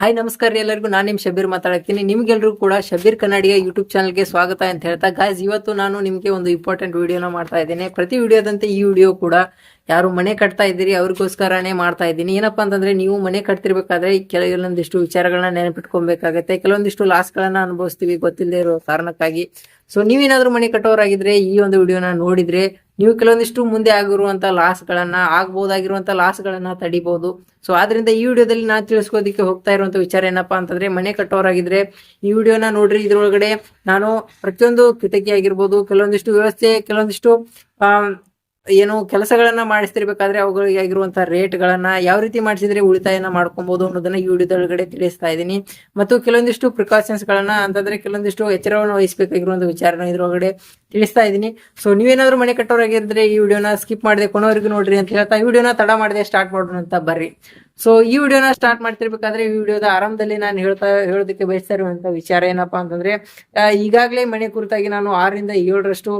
Hi, ನಮಸ್ಕಾರ ಎಲ್ಲರಿಗೂ. ನಾನು ನಿಮ್ ಶಬೀರ್ ಮಾತಾಡ್ತೀನಿ ನಿಮ್ಗೆಲ್ರಿಗೂ ಕೂಡ ಶಬೀರ್ ಕನ್ನಡಿಯ ಯೂಟ್ಯೂಬ್ ಚಾನಲ್ಗೆ ಸ್ವಾಗತ ಅಂತ ಹೇಳ್ತಾ ಗಾಯ್ಸ್ ಇವತ್ತು ನಾನು ನಿಮಗೆ ಒಂದು ಇಂಪಾರ್ಟೆಂಟ್ ವಿಡಿಯೋನ ಮಾಡ್ತಾ ಇದ್ದೀನಿ. ಪ್ರತಿ ವಿಡಿಯೋದಂತೆ ಈ ವಿಡಿಯೋ ಕೂಡ ಯಾರು ಮನೆ ಕಟ್ತಾ ಇದ್ದೀರಿ, ಅವ್ರಿಗೋಸ್ಕರನೇ ಮಾಡ್ತಾ ಇದ್ದೀನಿ. ಏನಪ್ಪಾ ಅಂತಂದ್ರೆ, ನೀವು ಮನೆ ಕಟ್ತಿರ್ಬೇಕಾದ್ರೆ ಕೆಲವೊಂದಿಷ್ಟು ವಿಚಾರಗಳನ್ನ ನೆನಪಿಟ್ಕೊಬೇಕಾಗತ್ತೆ. ಕೆಲವೊಂದಿಷ್ಟು ಲಾಸ್ಗಳನ್ನ ಅನುಭವಿಸ್ತೀವಿ ಗೊತ್ತಿಲ್ಲದೆ ಇರೋ ಕಾರಣಕ್ಕಾಗಿ. ಸೊ ನೀವೇನಾದರೂ ಮನೆ ಕಟ್ಟೋರಾಗಿದ್ರೆ ಈ ಒಂದು ವಿಡಿಯೋನ ನೋಡಿದ್ರೆ ನೀವು ಕೆಲವೊಂದಿಷ್ಟು ಮುಂದೆ ಆಗಿರುವಂಥ ಲಾಸ್ಗಳನ್ನ ಆಗ್ಬೋದಾಗಿರುವಂಥ ಲಾಸ್ಗಳನ್ನ ತಡಿಬಹುದು. ಸೊ ಆದ್ರಿಂದ ಈ ವಿಡಿಯೋದಲ್ಲಿ ನಾನು ತಿಳಿಸ್ಕೋದಿಕ್ಕೆ ಹೋಗ್ತಾ ಇರುವಂತ ವಿಚಾರ ಏನಪ್ಪಾ ಅಂತಂದ್ರೆ ಮನೆ ಕಟ್ಟೋರಾಗಿದ್ರೆ ಈ ವಿಡಿಯೋನ ನೋಡ್ರಿ. ಇದ್ರೊಳಗಡೆ ನಾನು ಪ್ರತಿಯೊಂದು ಕಿಟಕಿ ಆಗಿರ್ಬೋದು, ಕೆಲವೊಂದಿಷ್ಟು ವ್ಯವಸ್ಥೆ, ಕೆಲವೊಂದಿಷ್ಟು ಏನು ಕೆಲಸಗಳನ್ನ ಮಾಡಿಸ್ತಿರ್ಬೇಕಾದ್ರೆ ಅವುಗಳಿಗೆ ಆಗಿರುವಂತಹ ರೇಟ್ಗಳನ್ನ ಯಾವ ರೀತಿ ಮಾಡಿಸಿದ್ರೆ ಉಳಿತಾಯನ ಮಾಡ್ಕೊಬಹುದು ಅನ್ನೋದನ್ನ ಈ ವಿಡಿಯೋದೊಳಗಡೆ ತಿಳಿಸ್ತಾ ಇದ್ದೀನಿ. ಮತ್ತು ಕೆಲವೊಂದಿಷ್ಟು ಪ್ರಿಕಾಷನ್ಸ್ ಗಳನ್ನ ಅಂತಂದ್ರೆ ಕೆಲವೊಂದಿಷ್ಟು ಎಚ್ಚರವನ್ನು ವಹಿಸಬೇಕಾಗಿರುವಂತ ವಿಚಾರನ ಇದ್ರೊಳಗಡೆ ತಿಳಿಸ್ತಾ ಇದ್ದೀನಿ. ಸೊ ನೀವೇನಾದ್ರೂ ಮನೆ ಕಟ್ಟೋರಾಗಿದ್ರೆ ಈ ವಿಡಿಯೋನ ಸ್ಕಿಪ್ ಮಾಡದೆ ಕೊನೆವರೆಗೂ ನೋಡ್ರಿ ಅಂತ ಹೇಳ್ತಾ ಈ ವಿಡಿಯೋನ ತಡ ಮಾಡದೆ ಸ್ಟಾರ್ಟ್ ಮಾಡೋಣ ಅಂತ ಬರ್ರಿ. ಸೊ ಈ ವಿಡಿಯೋನ ಸ್ಟಾರ್ಟ್ ಮಾಡ್ತಿರ್ಬೇಕಾದ್ರೆ ಈ ವಿಡಿಯೋದ ಆರಂಭದಲ್ಲಿ ನಾನು ಹೇಳ್ತಾ ಹೇಳೋದಕ್ಕೆ ಬಯಸ್ತಾ ಇರುವಂತ ವಿಚಾರ ಏನಪ್ಪಾ ಅಂತಂದ್ರೆ ಈಗಾಗಲೇ ಮನೆ ಕುರಿತಾಗಿ ನಾನು ಆರರಿಂದ ಏಳರಷ್ಟು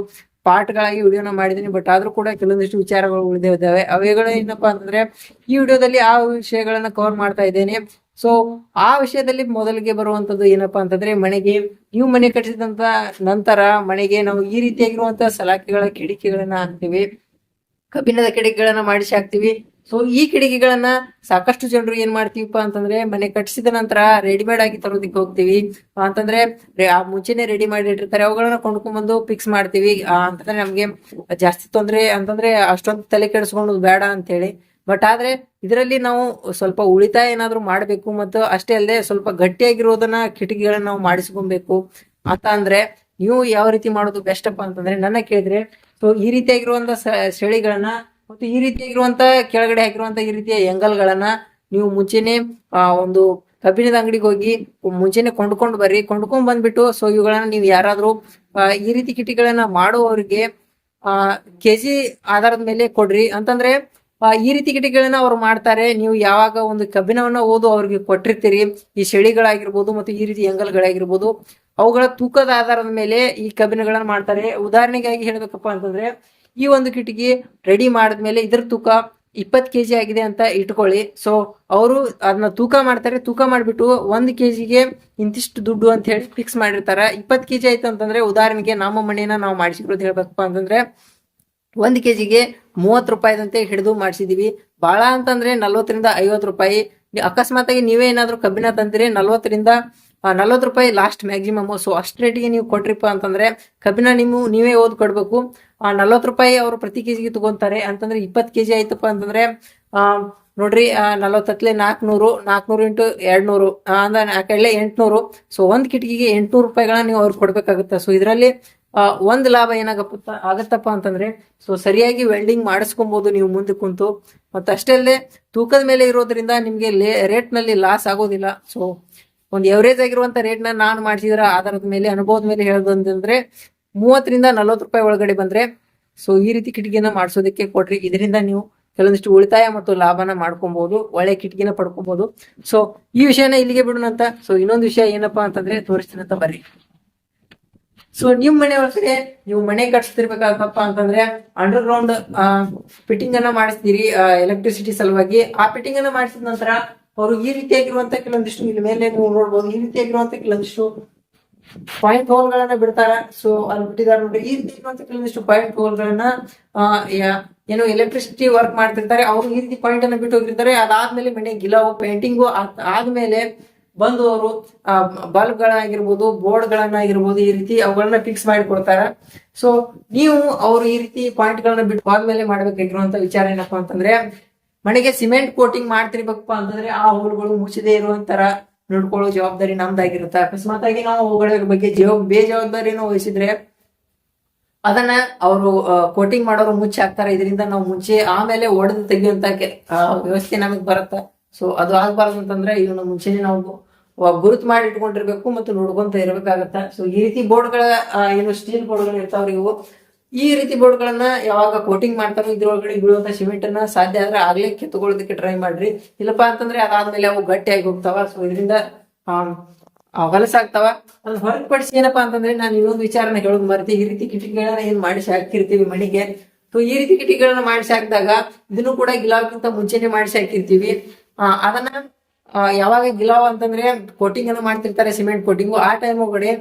ಪಾರ್ಟ್ಗಳಾಗಿ ವಿಡಿಯೋನ ಮಾಡಿದ್ದೀನಿ ಬಟ್ ಆದ್ರೂ ಕೂಡ ಕೆಲವೊಂದಿಷ್ಟು ವಿಚಾರಗಳು ಉಳಿದಿದ್ದಾವೆ ಅವುಗಳು ಏನಪ್ಪಾ ಅಂತಂದ್ರೆ ಈ ವಿಡಿಯೋದಲ್ಲಿ ಆ ವಿಷಯಗಳನ್ನ ಕವರ್ ಮಾಡ್ತಾ ಇದ್ದೇನೆ. ಸೊ ಆ ವಿಷಯದಲ್ಲಿ ಮೊದಲಿಗೆ ಬರುವಂತದ್ದು ಏನಪ್ಪಾ ಅಂತಂದ್ರೆ ಮನೆಗೆ ನೀವು ಮನೆ ಕಟ್ಟಿಸಿದಂತ ನಂತರ ಮನೆಗೆ ನಾವು ಈ ರೀತಿಯಾಗಿರುವಂತಹ ಸಲಾಕೆಗಳ ಕಿಡಿಕೆಗಳನ್ನ ಹಾಕ್ತೀವಿ. ಕಬ್ಬಿಣದ ಕಿಡಿಕೆಗಳನ್ನ ಮಾಡಿಸಿ ಹಾಕ್ತಿವಿ. ಸೊ ಈ ಕಿಟಕಿಗಳನ್ನ ಸಾಕಷ್ಟು ಜನರು ಏನ್ ಮಾಡ್ತೀವಪ್ಪ ಅಂತಂದ್ರೆ, ಮನೆ ಕಟ್ಟಿಸಿದ ನಂತರ ರೆಡಿಮೇಡ್ ಆಗಿ ತರೋದಿಕ್ಕೆ ಹೋಗ್ತೀವಿ. ಅಂತಂದ್ರೆ ಆ ಮುಂಚೆನೆ ರೆಡಿ ಮಾಡಿ ಇಟ್ಟಿರ್ತಾರೆ. ಅವುಗಳನ್ನ ಕೊಂಡ್ಕೊಂಡ್ಬಂದು ಫಿಕ್ಸ್ ಮಾಡ್ತೀವಿ. ಅಂತಂದ್ರೆ ನಮ್ಗೆ ಜಾಸ್ತಿ ತೊಂದ್ರೆ ಅಂತಂದ್ರೆ ಅಷ್ಟೊಂದು ತಲೆ ಕೆಡಿಸ್ಕೊಂಡು ಬೇಡ ಅಂತ ಹೇಳಿ ಬಟ್ ಆದ್ರೆ ಇದರಲ್ಲಿ ನಾವು ಸ್ವಲ್ಪ ಉಳಿತಾಯ ಏನಾದ್ರು ಮಾಡ್ಬೇಕು ಮತ್ತು ಅಷ್ಟೇ ಅಲ್ಲದೆ ಸ್ವಲ್ಪ ಗಟ್ಟಿಯಾಗಿರೋದನ್ನ ಕಿಟಕಿಗಳನ್ನ ನಾವು ಮಾಡಿಸ್ಕೊಬೇಕು. ಅಂತ ಅಂದ್ರೆ ನೀವು ಯಾವ ರೀತಿ ಮಾಡೋದು ಬೆಸ್ಟ್ ಅಪ್ಪ ಅಂತಂದ್ರೆ ನನ್ನ ಕೇಳಿದ್ರೆ ಸೊ ಈ ರೀತಿಯಾಗಿರುವಂತ ಸೆಳಿಗಳನ್ನ ಮತ್ತು ಈ ರೀತಿಯಾಗಿರುವಂತ ಕೆಳಗಡೆ ಹಾಕಿರುವಂತ ಈ ರೀತಿಯ ಎಂಗಲ್ಗಳನ್ನ ನೀವು ಮುಂಚೆನೆ ಒಂದು ಕಬ್ಬಿಣದ ಅಂಗಡಿಗೆ ಹೋಗಿ ಮುಂಚೆನೆ ಕೊಂಡ್ಕೊಂಡು ಬರ್ರಿ. ಕೊಂಡ್ಕೊಂಡ್ ಬಂದ್ಬಿಟ್ಟು, ಸೊ ಇವುಗಳನ್ನ ನೀವು ಯಾರಾದ್ರೂ ಈ ರೀತಿ ಕಿಟಿಗಳನ್ನ ಮಾಡುವವರಿಗೆ ಆ, ಕೆಜಿ ಆಧಾರದ ಮೇಲೆ ಕೊಡ್ರಿ. ಅಂತಂದ್ರೆ ಈ ರೀತಿ ಕಿಟಕಿಗಳನ್ನ ಅವ್ರು ಮಾಡ್ತಾರೆ. ನೀವು ಯಾವಾಗ ಒಂದು ಕಬ್ಬಿಣವನ್ನ ಓದು ಅವ್ರಿಗೆ ಕೊಟ್ಟಿರ್ತೀರಿ. ಈ ಶೆಳಿಗಳಾಗಿರ್ಬೋದು ಮತ್ತು ಈ ರೀತಿ ಎಂಗಲ್ಗಳಾಗಿರ್ಬೋದು. ಅವುಗಳ ತೂಕದ ಆಧಾರದ ಮೇಲೆ ಈ ಕಬ್ಬಿಣಗಳನ್ನ ಮಾಡ್ತಾರೆ. ಉದಾಹರಣೆಗಾಗಿ ಹೇಳ್ಬೇಕಪ್ಪ ಅಂತಂದ್ರೆ ಈ ಒಂದು ಕಿಟಕಿ ರೆಡಿ ಮಾಡಿದ್ಮೇಲೆ ಇದ್ರ ತೂಕ ಇಪ್ಪತ್ತು ಕೆ ಜಿ ಆಗಿದೆ ಅಂತ ಇಟ್ಕೊಳ್ಳಿ. ಸೊ ಅವರು ಅದನ್ನ ತೂಕ ಮಾಡ್ತಾರೆ. ತೂಕ ಮಾಡಿಬಿಟ್ಟು ಒಂದು ಕೆ ಜಿಗೆ ಇಂತಿಷ್ಟು ದುಡ್ಡು ಅಂತ ಹೇಳಿ ಫಿಕ್ಸ್ ಮಾಡಿರ್ತಾರೆ. ಇಪ್ಪತ್ತು ಕೆ ಜಿ ಆಯ್ತು ಅಂತಂದ್ರೆ ಉದಾಹರಣೆಗೆ ನಮ್ಮ ಮಣ್ಣಿನ ನಾವು ಮಾಡಿಸಿರೋದು ಹೇಳ್ಬೇಕಪ್ಪ ಅಂತಂದ್ರೆ ಒಂದು ಕೆ ಜಿಗೆ ಮೂವತ್ತು ರೂಪಾಯಿದಂತೆ ಹಿಡಿದು ಮಾಡಿಸಿದೀವಿ. ಭಾಳ ಅಂತಂದ್ರೆ ನಲ್ವತ್ತರಿಂದ ಐವತ್ತು ರೂಪಾಯಿ. ಅಕಸ್ಮಾತ್ ಆಗಿ ನೀವೇ ಏನಾದರೂ ಕಬ್ಬಿಣ ತಂದಿರಿ, ನಲ್ವತ್ತರಿಂದ ನಲ್ವತ್ತು ರೂಪಾಯಿ ಲಾಸ್ಟ್ ಮ್ಯಾಕ್ಸಿಮಮ್ ಸೊ ಅಷ್ಟು ರೇಟಿಗೆ ನೀವು ಕೊಟ್ರಿಪ್ಪ ಅಂತಂದ್ರೆ ಕಬ್ಬಿನ ನಿಮ್ಮ ನೀವೇ ಓದ್ ಕೊಡ್ಬೇಕು ನಲ್ವತ್ತು ರೂಪಾಯಿ ಅವರು ಪ್ರತಿ ಕೆಜಿಗೆ ತಗೊಂತಾರೆ. ಅಂತಂದ್ರೆ ಇಪ್ಪತ್ತು ಕೆಜಿ ಆಯ್ತಪ್ಪ ಅಂತಂದ್ರೆ ನೋಡ್ರಿ ನಲ್ವತ್ತತ್ಲೆ ನಾಲ್ಕುನೂರು ನಾಲ್ಕುನೂರು ಇಂಟು ಎರಡು ನೂರು ಅಂದ್ರೆ ನಾಲ್ಕೆರಡ್ಲೆ ಎಂಟ್ನೂರು. ಸೊ ಒಂದು ಕಿಟಕಿಗೆ ಎಂಟುನೂರು ರೂಪಾಯಿಗಳನ್ನ ನೀವು ಅವ್ರಿಗೆ ಕೊಡ್ಬೇಕಾಗುತ್ತೆ. ಸೊ ಇದರಲ್ಲಿ ಒಂದು ಲಾಭ ಏನಾಗಪ್ಪ ಆಗತ್ತಪ್ಪ ಅಂತಂದ್ರೆ ಸೊ ಸರಿಯಾಗಿ ವೆಲ್ಡಿಂಗ್ ಮಾಡಿಸ್ಕೊಬೋದು ನೀವು ಮುಂದೆ ಕುಂತು. ಮತ್ತೆ ಅಷ್ಟೇ ಅಲ್ಲದೆ, ತೂಕದ ಮೇಲೆ ಇರೋದ್ರಿಂದ ನಿಮಗೆ ಲೇ, ರೇಟ್ನಲ್ಲಿ ಲಾಸ್ ಆಗೋದಿಲ್ಲ. ಸೊ ಒಂದು ಎವರೇಜ್ ಆಗಿರುವಂತ ರೇಟ್ನ ನಾನು ಮಾಡಿಸಿದ್ರ, ಆಧಾರದ ಮೇಲೆ, ಅನುಭವದ ಮೇಲೆ ಹೇಳೋದಂತಂದ್ರೆ ಮೂವತ್ತರಿಂದ ನಲವತ್ತು ರೂಪಾಯಿ ಒಳಗಡೆ ಬಂದ್ರೆ ಸೊ ಈ ರೀತಿ ಕಿಟಕಿನ ಮಾಡಿಸೋದಕ್ಕೆ ಕೊಡ್ರಿ. ಇದರಿಂದ ನೀವು ಕೆಲವೊಂದಿಷ್ಟು ಉಳಿತಾಯ ಮತ್ತು ಲಾಭನ ಮಾಡ್ಕೊಬೋದು, ಒಳ್ಳೆ ಕಿಟಕಿನ ಪಡ್ಕೊಬಹುದು ಸೊ ಈ ವಿಷಯನ ಇಲ್ಲಿಗೆ ಬಿಡೋಣ ಅಂತ. ಸೊ ಇನ್ನೊಂದು ವಿಷಯ ಏನಪ್ಪಾ ಅಂತಂದ್ರೆ ತೋರಿಸ್ತೀನಿ ಅಂತ ಬರ್ರಿ. ಸೊ ನಿಮ್ ಮನೆ ಒಳಗಡೆ ನೀವು ಮನೆ ಕಟ್ಸ್ತಿರ್ಬೇಕಾಗತ್ತಪ್ಪ ಅಂತಂದ್ರೆ ಅಂಡರ್ ಗ್ರೌಂಡ್ ಫಿಟ್ಟಿಂಗ್ ಅನ್ನ ಮಾಡಿಸ್ತೀರಿ ಎಲೆಕ್ಟ್ರಿಸಿಟಿ ಸಲುವಾಗಿ. ಆ ಫಿಟ್ಟಿಂಗ್ ಅನ್ನ ಮಾಡಿಸಿದ ನಂತರ, ಅವರು ಈ ರೀತಿಯಾಗಿರುವಂತ ಕೆಲವೊಂದಿಷ್ಟು ಇಲ್ಲಿ ಮೇಲೆ ನೀವು ನೋಡ್ಬೋದು, ಈ ರೀತಿಯಾಗಿರುವಂತ ಕೆಲವೊಂದಿಷ್ಟು ಪಾಯಿಂಟ್ ಹೋಲ್ ಗಳನ್ನ ಬಿಡ್ತಾರೆ? ಸೊ ಅಲ್ಲಿ ಬಿಟ್ಟಿದ್ದಾರೆ ನೋಡಿ ಈ ರೀತಿ ಕೆಲವೊಂದಿಷ್ಟು ಪಾಯಿಂಟ್ ಹೋಲ್ ಗಳನ್ನ ಏನು ಎಲೆಕ್ಟ್ರಿಸಿಟಿ ವರ್ಕ್ ಮಾಡ್ತಿರ್ತಾರೆ. ಅವ್ರು ಈ ರೀತಿ ಪಾಯಿಂಟ್ ಅನ್ನ ಬಿಟ್ಟು ಹೋಗಿರ್ತಾರೆ. ಅದಾದ್ಮೇಲೆ ಮನೆ ಗಿಲಾವು ಪೇಂಟಿಂಗು ಆದ್ಮೇಲೆ ಬಂದು ಅವರು ಬಲ್ಬ್ ಗಳಾಗಿರ್ಬೋದು ಬೋರ್ಡ್ ಗಳನ್ನಾಗಿರ್ಬೋದು ಈ ರೀತಿ ಅವುಗಳನ್ನ ಫಿಕ್ಸ್ ಮಾಡಿ ಕೊಡ್ತಾರೆ ಸೊ ನೀವು ಅವ್ರು ಈ ರೀತಿ ಪಾಯಿಂಟ್ ಗಳನ್ನ ಬಿಟ್ಟು ಆದ್ಮೇಲೆ ಮಾಡ್ಬೇಕಾಗಿರುವಂತ ವಿಚಾರ ಏನಪ್ಪಾ ಅಂತಂದ್ರೆ, ಮನೆಗೆ ಸಿಮೆಂಟ್ ಕೋಟಿಂಗ್ ಮಾಡ್ತಿರ್ಬೇಕಪ್ಪ ಅಂತಂದ್ರೆ ಆ ಹೋಲ್ಗಳು ಮುಚ್ಚದೇ ಇರುವಂತರ ನೋಡ್ಕೊಳ್ಳೋ ಜವಾಬ್ದಾರಿ ನಮ್ದಾಗಿರುತ್ತೆ. ಅಕಸ್ಮಾತ್ ಆಗಿ ನಾವು ಅವುಗಳ ಬಗ್ಗೆ ಜವಾಬ್ ಬೇಜವಾಬ್ದಾರಿನೂ ವಹಿಸಿದ್ರೆ ಅದನ್ನ ಅವರು ಕೋಟಿಂಗ್ ಮಾಡೋರು ಮುಂಚೆ ಹಾಕ್ತಾರೆ. ಇದರಿಂದ ನಾವು ಮುಂಚೆ ಆಮೇಲೆ ಒಡೆದು ತೆಗೆಯುವಂತ ವ್ಯವಸ್ಥೆ ನಮಗ್ ಬರುತ್ತೆ. ಸೊ ಅದು ಆಗ್ಬಾರ್ದು ಅಂತಂದ್ರೆ ಇವನ್ನ ಮುಂಚೆನೆ ನಾವು ಗುರುತು ಮಾಡಿ ಇಟ್ಕೊಂಡಿರ್ಬೇಕು ಮತ್ತು ನೋಡ್ಕೊಂತ ಇರ್ಬೇಕಾಗತ್ತ. ಸೊ ಈ ರೀತಿ ಬೋರ್ಡ್ಗಳ ಏನು ಸ್ಟೀಲ್ ಬೋರ್ಡ್ಗಳು ಇರ್ತಾವ್ರಿ ಇವು ಈ ರೀತಿ ಬೋರ್ಡ್ಗಳನ್ನ ಯಾವಾಗ ಕೋಟಿಂಗ್ ಮಾಡ್ತಾರೋ ಇದ್ರೊಳಗಡೆ ಬೀಳುವಂತ ಸಿಮೆಂಟ್ ಅನ್ನ ಸಾಧ್ಯ ಆದ್ರೆ ಆಗ್ಲೇ ಕಿತ್ತುಕೊಳ್ಳೋದಕ್ಕೆ ಟ್ರೈ ಮಾಡ್ರಿ. ಇಲ್ಲಪ್ಪ ಅಂತಂದ್ರೆ ಅದಾದ್ಮೇಲೆ ಅವು ಗಟ್ಟಿಯಾಗಿ ಹೋಗ್ತಾವ. ಸೊ ಇದರಿಂದ ಹೊಲಸಾಗ್ತಾವ ಅದ್ ಹೊರತುಪಡಿಸಿ ಏನಪ್ಪಾ ಅಂತಂದ್ರೆ ನಾನು ಇನ್ನೊಂದು ವಿಚಾರನ ಹೇಳೋದು ಮರ್ತಿ, ಈ ರೀತಿ ಕಿಟಕಿಗಳನ್ನ ಏನ್ ಮಾಡಿಸಿ ಹಾಕಿರ್ತೀವಿ ಮನೆಗೆ ಸೊ ಈ ರೀತಿ ಕಿಟಕಿಗಳನ್ನ ಮಾಡಿಸಿ ಹಾಕಿದಾಗ ಇದನ್ನು ಕೂಡ ಗಿಲಾವ್ಗಿಂತ ಮುಂಚೆನೆ ಮಾಡಿಸಿ ಹಾಕಿರ್ತೀವಿ. ಅದನ್ನ ಯಾವಾಗ ಗಿಲಾವ್ ಅಂತಂದ್ರೆ ಕೋಟಿಂಗ್ ಅನ್ನು ಮಾಡ್ತಿರ್ತಾರೆ ಸಿಮೆಂಟ್ ಕೋಟಿಂಗು ಆ ಟೈಮ್ ಒಳಗಡೆ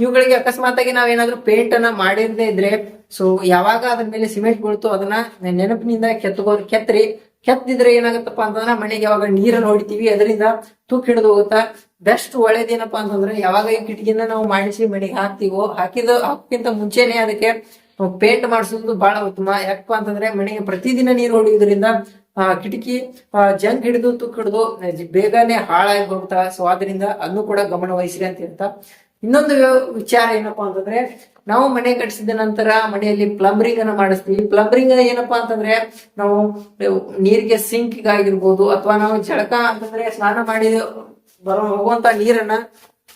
ಇವುಗಳಿಗೆ ಅಕಸ್ಮಾತ್ ಆಗಿ ನಾವೇನಾದ್ರೂ ಪೇಂಟ್ ಅನ್ನ ಮಾಡಿರದೇ ಇದ್ರೆ ಸೊ ಯಾವಾಗ ಅದ್ರ ಮೇಲೆ ಸಿಮೆಂಟ್ ಬೀಳ್ತು ಅದನ್ನ ನೆನಪಿನಿಂದ ಕೆತ್ತಗೋ ಕೆತ್ತರಿ ಕೆತ್ತಿದ್ರೆ ಏನಾಗುತ್ತಪ್ಪ ಅಂತಂದ್ರೆ ಮನೆಗೆ ಯಾವಾಗ ನೀರನ್ನು ಹೊಡಿತೀವಿ, ಅದರಿಂದ ತೂಕ ಹಿಡಿದು ಹೋಗುತ್ತಾ. ಬೆಸ್ಟ್ ಒಳ್ಳೇದೇನಪ್ಪ ಅಂತಂದ್ರೆ ಯಾವಾಗ ಈ ಕಿಟಕಿನ ನಾವು ಮಾಡಿಸಿ ಮನೆಗೆ ಹಾಕ್ತಿವೋ, ಹಾಕಿದ ಹಾಕಿಂತ ಮುಂಚೆನೆ ಅದಕ್ಕೆ ಪೇಂಟ್ ಮಾಡಿಸೋದು ಬಹಳ ಉತ್ತಮ. ಯಾಕಪ್ಪ ಅಂತಂದ್ರೆ ಮನೆಗೆ ಪ್ರತಿದಿನ ನೀರು ಹೊಡೆಯುವುದರಿಂದ, ಆ, ಕಿಟಕಿ ಜಂಕ್ ಹಿಡಿದು ತುಕ್ ಹಿಡಿದು ಬೇಗನೆ ಹಾಳಾಗಿ ಹೋಗ್ತಾ. ಸೊ ಅದರಿಂದ ಅದನ್ನು ಕೂಡ ಗಮನ ವಹಿಸ್ರಿ ಅಂತ ಹೇಳ್ತಾ. ಇನ್ನೊಂದು ವಿಚಾರ ಏನಪ್ಪಾ ಅಂತಂದ್ರೆ, ನಾವು ಮನೆ ಕಟ್ಟಿಸಿದ ನಂತರ ಮನೆಯಲ್ಲಿ ಪ್ಲಂಬರಿಂಗ್ ಅನ್ನ ಮಾಡಿಸ್ತೀವಿ. ಪ್ಲಂಬರಿಂಗ್ ಏನಪ್ಪಾ ಅಂತಂದ್ರೆ, ನಾವು ನೀರಿಗೆ ಸಿಂಕ್ ಆಗಿರ್ಬೋದು ಅಥವಾ ನಾವು ಜಳಕ ಅಂತಂದ್ರೆ ಸ್ನಾನ ಮಾಡಿ ಬರೋ ಹೋಗುವಂತ ನೀರನ್ನ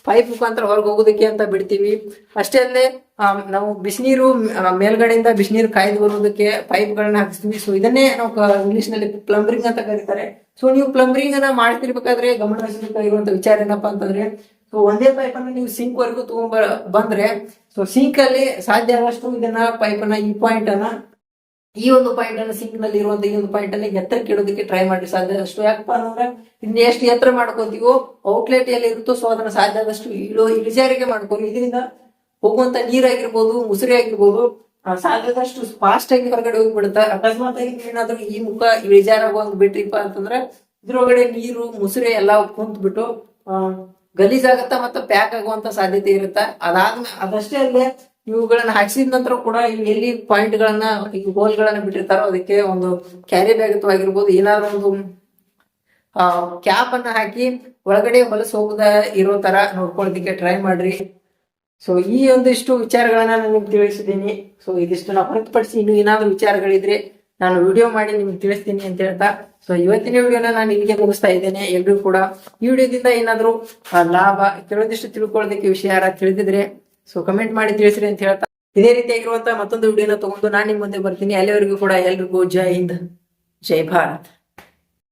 ಪೈಪ್ ಮುಖಾಂತರ ಹೊರಗೆ ಹೋಗೋದಕ್ಕೆ ಅಂತ ಬಿಡ್ತೀವಿ. ಅಷ್ಟೇ ಅಲ್ಲದೆ ನಾವು ಬಿಸಿನೀರು ಮೇಲ್ಗಡೆಯಿಂದ ಬಿಸಿನೀರು ಕಾಯ್ದು ಬರೋದಕ್ಕೆ ಪೈಪ್ಗಳನ್ನ ಹಾಕಿಸ್ತೀವಿ. ಸೊ ಇದನ್ನೇ ನಾವು ಇಂಗ್ಲಿಷ್ನಲ್ಲಿ ಪ್ಲಂಬರಿಂಗ್ ಅಂತ ಕರೀತಾರೆ. ಸೊ ನೀವು ಪ್ಲಂಬರಿಂಗ್ ಅನ್ನ ಮಾಡ್ತಿರ್ಬೇಕಾದ್ರೆ ಗಮನಿಸಬೇಕಾಗಿರುವಂತ ವಿಚಾರ ಏನಪ್ಪಾ ಅಂತಂದ್ರೆ ಸೊ ಒಂದೇ ಪೈಪ್ ಅನ್ನ ನೀವು ಸಿಂಕ್ ವರೆಗೂ ತಗೊಂಡ್ ಬಂದ್ರೆ ಸೊ ಸಿಂಕ್ ಅಲ್ಲಿ ಸಾಧ್ಯ ಆದಷ್ಟು ಇದನ್ನ ಪೈಪ್ ಅನ್ನ, ಈ ಪಾಯಿಂಟ್ ಅನ್ನ, ಈ ಒಂದು ಪಾಯಿಂಟ್ ಅನ್ನು ಸಿಂಕ್ನಲ್ಲಿ ಇರುವಂತ ಈ ಒಂದು ಪಾಯಿಂಟ್ ಅಲ್ಲಿ ಎತ್ತರಕ್ಕೆ ಇಡೋದಕ್ಕೆ ಟ್ರೈ ಮಾಡಿ ಸಾಧ್ಯ ಆದಷ್ಟು ಯಾಕಪ್ಪ ಅಂದ್ರೆ ಇನ್ನ ಎಷ್ಟು ಎತ್ತರ ಮಾಡ್ಕೋತೀವೋ ಔಟ್ಲೆಟ್ ಎಲ್ಲಿ ಇರುತ್ತೋ ಸೊ ಅದನ್ನ ಸಾಧ್ಯ ಆದಷ್ಟು ಇಳೋ ಇಳಿಜಾರಿಗೆ ಮಾಡ್ಕೊಳ್ಳಿ ಇದರಿಂದ ಹೋಗುವಂತ ನೀರಾಗಿರ್ಬೋದು ಮುಸುರಿ ಆಗಿರ್ಬೋದು ಸಾಧ್ಯದಷ್ಟು ಫಾಸ್ಟ್ ಆಗಿ ಹೊರಗಡೆ ಹೋಗ್ಬಿಡುತ್ತೆ ಅಕಸ್ಮಾತ್ ಆಗಿ ಏನಾದ್ರೂ ಈ ಮುಖ ಇಳಿಜಾರಾಗುವಂಗ್ ಬಿಟ್ರಿಪ್ಪ ಅಂತಂದ್ರೆ, ಇದ್ರೊಳಗಡೆ ನೀರು, ಮುಸುರೆ ಎಲ್ಲ ಕುಂತ್ಬಿಟ್ಟು ಗಲೀಜಾಗತ್ತ ಮತ್ತು ಪ್ಯಾಕ್ ಆಗುವಂತ ಸಾಧ್ಯತೆ ಇರುತ್ತೆ? ಅದಾದ್ಮೇಲೆ ಅದಷ್ಟೇ ಅಲ್ಲೇ ಇವುಗಳನ್ನ ಹಾಕ್ಸಿದ ನಂತರ ಕೂಡ ಎಲ್ಲಿ ಪಾಯಿಂಟ್ ಗಳನ್ನ ಹೋಲ್ ಗಳನ್ನ ಬಿಟ್ಟಿರ್ತಾರೋ ಅದಕ್ಕೆ ಒಂದು ಕ್ಯಾರಿ ಬ್ಯಾಗ್ ಆಗಿರ್ಬೋದು ಏನಾದ್ರು ಒಂದು ಕ್ಯಾಪ್ ಅನ್ನ ಹಾಕಿ ಒಳಗಡೆ ಹೊಲಸು ಹೋಗದ ಇರೋ ತರ ನೋಡ್ಕೊಳ್ಳೋದಕ್ಕೆ ಟ್ರೈ ಮಾಡ್ರಿ. ಸೊ ಈ ಒಂದಿಷ್ಟು ವಿಚಾರಗಳನ್ನ ನಾನು ನಿಮ್ಗೆ ತಿಳಿಸಿದ್ದೀನಿ ಸೊ ಇದಿಷ್ಟು ನಾ ಹೊರತುಪಡಿಸಿ ಇನ್ನು ಏನಾದ್ರು ವಿಚಾರಗಳಿದ್ರೆ ನಾನು ವಿಡಿಯೋ ಮಾಡಿ ನಿಮ್ಗೆ ತಿಳಿಸ್ತೀನಿ ಅಂತ ಹೇಳ್ತಾ. ಸೊ ಇವತ್ತಿನ ವಿಡಿಯೋನ ನಾನು ಇಲ್ಲಿಗೆ ಮುಗಿಸ್ತಾ ಇದ್ದೇನೆ. ಎಲ್ರಿಗೂ ಕೂಡ ಈ ವಿಡಿಯೋದಿಂದ ಏನಾದ್ರು ಲಾಭ, ಕೆಲವೊಂದಿಷ್ಟು ತಿಳ್ಕೊಳ್ಳೋದಕ್ಕೆ ವಿಷಯ ಯಾರ ತಿಳಿದಿದ್ರೆ ಸೊ ಕಮೆಂಟ್ ಮಾಡಿ ತಿಳಿಸ್ರಿ ಅಂತ ಹೇಳ್ತಾ. ಇದೇ ರೀತಿಯಾಗಿರುವಂತಹ ಮತ್ತೊಂದು ವಿಡಿಯೋನ ತಗೊಂಡು ನಾನು ನಿಮ್ಮ ಮುಂದೆ ಬರ್ತೀನಿ. ಅಲ್ಲಿವರೆಗೂ ಕೂಡ ಎಲ್ರಿಗೂ ಜೈ ಹಿಂದ್, ಜೈ ಭಾರತ್.